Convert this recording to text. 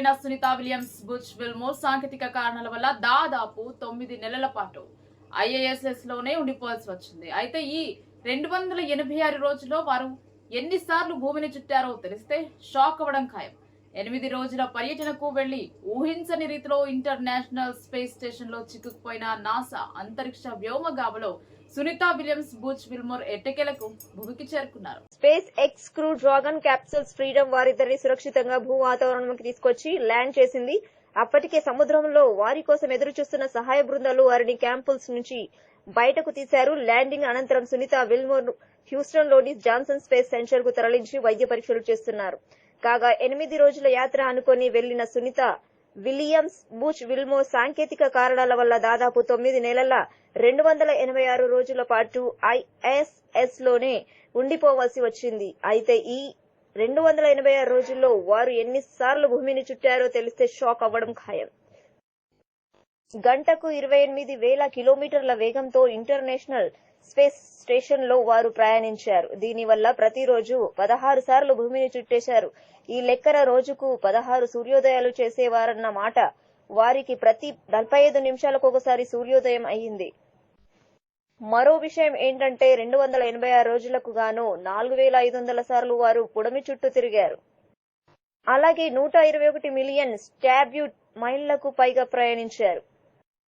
అనుకుని Sunitha Williams Butch Wilmore సాంకేతిక కారణాల వల్ల దాదాపు తొమ్మిది నెలల పాటు ఐఏఎస్ఎస్లోనే ఉండిపోవాల్సి వచ్చింది. అయితే ఈ రెండు వందల ఎనభై ఆరు రోజుల్లో వారు ఎన్నిసార్లు భూమిని చుట్టారో తెలిస్తే షాక్ అవ్వడం ఖాయం. ఎనిమిది రోజుల పర్యటనకు వెళ్ళి ఊహించని రీతిలో ఇంటర్నేషనల్ స్పేస్ స్టేషన్లో చిక్కుకుపోయిన నాసా అంతరిక్ష వ్యోమగామలో సునీత విలియమ్స్ బూచ్ విల్మోర్ ఎట్టకేలకు భూమికి చేరుకున్నారు. SpaceX crew Dragon capsules Freedom వారిద్దరిని సురక్షితంగా భూ వాతావరణంలోకి తీసుకొచ్చి ల్యాండ్ చేసింది. అప్పటికే సముద్రంలో వారి కోసం ఎదురు చూస్తున్న సహాయ బృందాలు వారిని క్యాంపుల్స్ నుంచి బయటకు తీశారు. ల్యాండింగ్ అనంతరం సునీత విల్మోర్ హ్యూస్టన్లోని జాన్సన్ స్పేస్ సెంటర్కు తరలించి వైద్య పరీక్షలు చేస్తున్నారు. కాగా ఎనిమిది రోజుల యాత్ర అనుకొని వెళ్ళిన సునీత విలియమ్స్ బూచ్ విల్మో సాంకేతిక కారణాల వల్ల దాదాపు తొమ్మిది నెలల రెండు వందల ఎనభై ఆరు రోజుల పాటు ఐఎస్ఎస్లోనే ఉండిపోవాల్సి వచ్చింది. అయితే ఈ రెండు వందల ఎనభై ఆరు రోజుల్లో వారు ఎన్నిసార్లు భూమిని చుట్టారో తెలిస్తే షాక్ అవ్వడం ఖాయం. గంటకు ఇరవై ఎనిమిది వేల కిలోమీటర్ల వేగంతో ఇంటర్నేషనల్ స్పేస్ స్టేషన్లో వారు ప్రయాణించారు. దీనివల్ల ప్రతిరోజు పదహారు సార్లు భూమిని చుట్టేశారు. ఈ లెక్కన రోజుకు పదహారు సూర్యోదయాలు చేసేవారన్న మాట వారికి ప్రతి నలభై ఐదు నిమిషాలకు ఒకసారి సూర్యోదయం అయ్యింది. మరో విషయం ఏంటంటే రెండు వందల ఎనభై ఆరు రోజులకు గాను నాలుగు వేల ఐదు వందల సార్లు వారు పుడమి చుట్టూ తిరిగారు. అలాగే నూట ఇరవై ఒకటి మిలియన్ స్టాబ్యూట్ మైళ్ళకు పైగా ప్రయాణించారు.